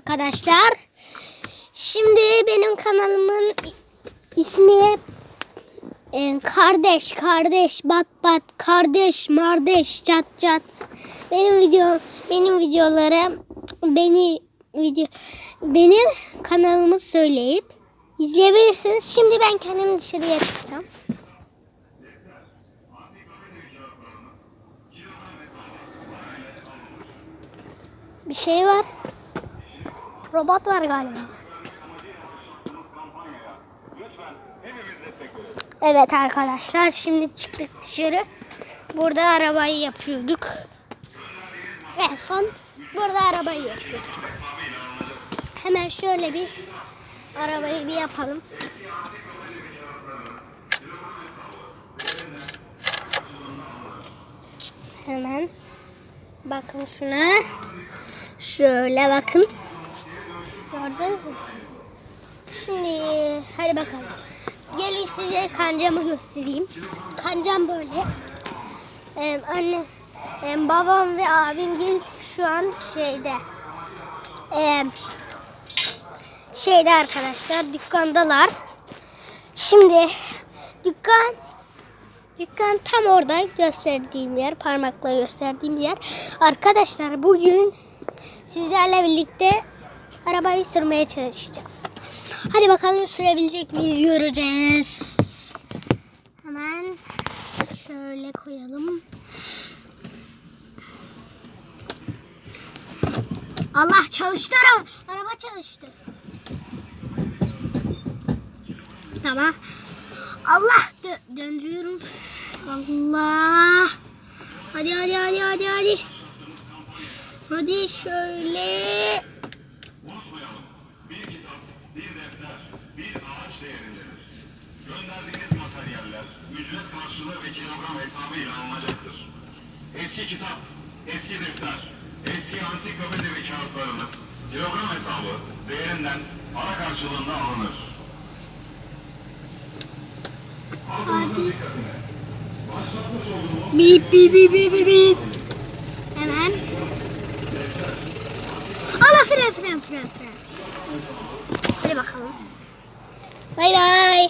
Arkadaşlar şimdi benim kanalımın ismi e, kardeş kardeş bat bat kardeş mardeş çat çat benim video benim videolarım beni video benim kanalımı söyleyip izleyebilirsiniz. Şimdi ben kendim dışarıya çıkacağım. Bir şey var. Robot var galiba. Evet arkadaşlar şimdi çıktık dışarı. Burada arabayı yapıyorduk. Ve son burada arabayı yapıyorduk. Hemen şöyle bir arabayı bir yapalım. Hemen bakın şuna. Şöyle bakın. Gördünüz mü? Şimdi hadi bakalım. Gelin size kancamı göstereyim. Kancam böyle. Ee, anne, em, babam ve abim gel şu an şeyde. Em, şeyde arkadaşlar dükkandalar. Şimdi dükkan dükkan tam orada gösterdiğim yer, parmakla gösterdiğim yer. Arkadaşlar bugün sizlerle birlikte arabayı sürmeye çalışacağız. Hadi bakalım sürebilecek miyiz göreceğiz. Hemen şöyle koyalım. Allah çalıştı araba. Araba çalıştı. Tamam. Allah dö- döndürüyorum. Allah. Hadi hadi hadi hadi hadi. Hadi şöyle. Unutmayalım. Bir ağaç değerindedir. Gönderdiğiniz materyaller ücret karşılığı ve kilogram hesabıyla alınacaktır. Eski kitap, eski defter, eski ansiklopedi ve kağıtlarınız kilogram hesabı değerinden para karşılığında alınır. Halkımızın dikkatine. Başlatmış olduğumuz bip bip bip bip bip. Hemen. Allah fren fren fren fren. Hadi bakalım. Bay bay.